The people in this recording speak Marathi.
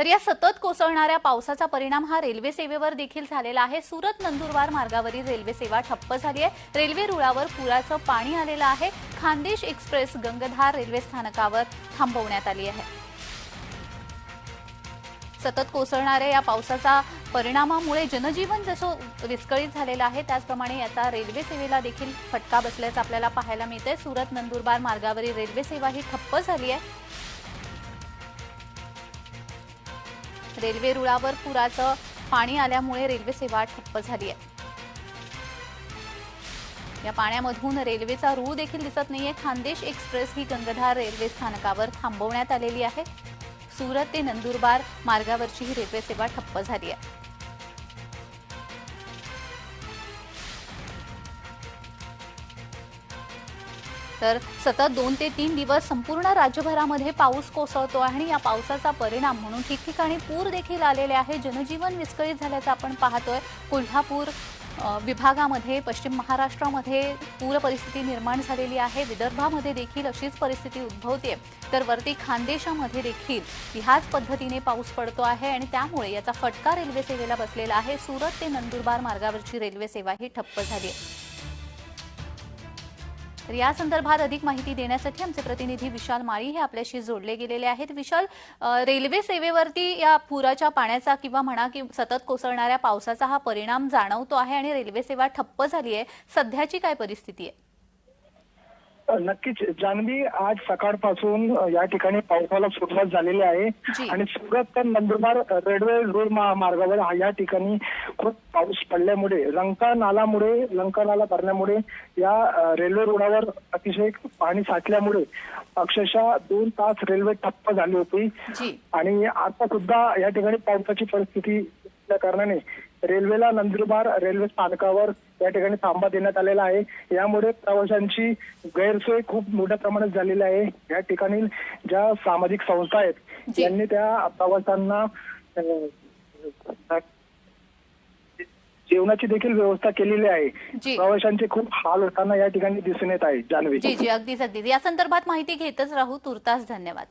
तर या सतत कोसळणाऱ्या पावसाचा परिणाम हा रेल्वे सेवेवर देखील झालेला आहे. सुरत नंदुरबार मार्गावरील रेल्वे सेवा ठप्प झाली आहे. रेल्वे रुळावर पुराचं पाणी आलेलं आहे. खानदेश एक्सप्रेस गंगधार रेल्वे स्थानकावर थांबवण्यात आली आहे. सतत कोसळणाऱ्या या पावसाचा परिणामामुळे जनजीवन जसं विस्कळीत झालेलं आहे त्याचप्रमाणे याचा रेल्वे सेवेला देखील फटका बसल्याचं आपल्याला पाहायला मिळतंय. सुरत नंदुरबार मार्गावरील रेल्वे सेवा ही ठप्प झाली आहे. रेल्वे रुळावर पुराचं पाणी आल्यामुळे रेल्वे सेवा ठप्प झाली आहे. या पाण्यामधून रेल्वेचा रूळ देखील दिसत नाहीये. खानदेश एक्सप्रेस ही गंगधार रेल्वे स्थानकावर थांबवण्यात आलेली आहे. सुरत ते नंदुरबार मार्गावरची ही रेल्वे सेवा ठप्प झाली आहे. तर सतत दोन ते तीन दिवस संपूर्ण राज्यभरामध्ये पाऊस कोसळतो आहे आणि या पावसाचा परिणाम म्हणून ठिकठिकाणी पूर देखील आलेले आहे. जनजीवन विस्कळीत झाल्याचं आपण पाहतोय. कोल्हापूर विभागामध्ये पश्चिम महाराष्ट्रामध्ये पूर परिस्थिती निर्माण झालेली आहे. विदर्भामध्ये देखील अशीच परिस्थिती उद्भवते तर वरती खानदेशामध्ये देखील ह्याच पद्धतीने पाऊस पडतो आहे आणि त्यामुळे याचा फटका रेल्वे सेवेला बसलेला आहे. सुरत ते नंदुरबार मार्गावरची रेल्वे सेवा ही ठप्प झाली आहे. तर या संदर्भात अधिक माहिती देण्यासाठी आमचे प्रतिनिधी विशाल माळी हे आपल्याशी जोडले गेलेले आहेत. विशाल रेल्वे सेवेवरती या पुराच्या पाण्याचा किंवा म्हणा की सतत कोसळणाऱ्या पावसाचा हा परिणाम जाणवतो आहे आणि रेल्वे सेवा ठप्प झाली आहे. सध्याची काय परिस्थिती आहे? नक्कीच. जान्हवी आज सकाळपासून या ठिकाणी पावसाला सुरुवात झालेली आहे. आणि सुरत ते नंदुरबार रेल्वे रोड मार्गावर या ठिकाणी खूप पाऊस पडल्यामुळे लंका नालामुळे लंका नाला भरल्यामुळे या रेल्वे रुळावर अतिशय पाणी साचल्यामुळे अक्षरशः दोन तास रेल्वे ठप्प झाली होती. आणि आता सुद्धा या ठिकाणी पावसाची परिस्थिती असल्या कारणाने रेल्वेला नंदुरबार रेल्वे स्थानकावर या ठिकाणी थांबा देण्यात आलेला आहे. यामुळे प्रवाशांची गैरसोय खूप मोठ्या प्रमाणात झालेली आहे. या ठिकाणी ज्या सामाजिक संस्था आहेत जी. यांनी त्या प्रवाशांना जेवणाची देखील व्यवस्था केलेली आहे. प्रवाशांचे खूप हाल होताना या ठिकाणी दिसून येत आहे जान्हवी. जी जी अगदीच अगदीच. या संदर्भात माहिती घेतच राहू. तुर्तास धन्यवाद.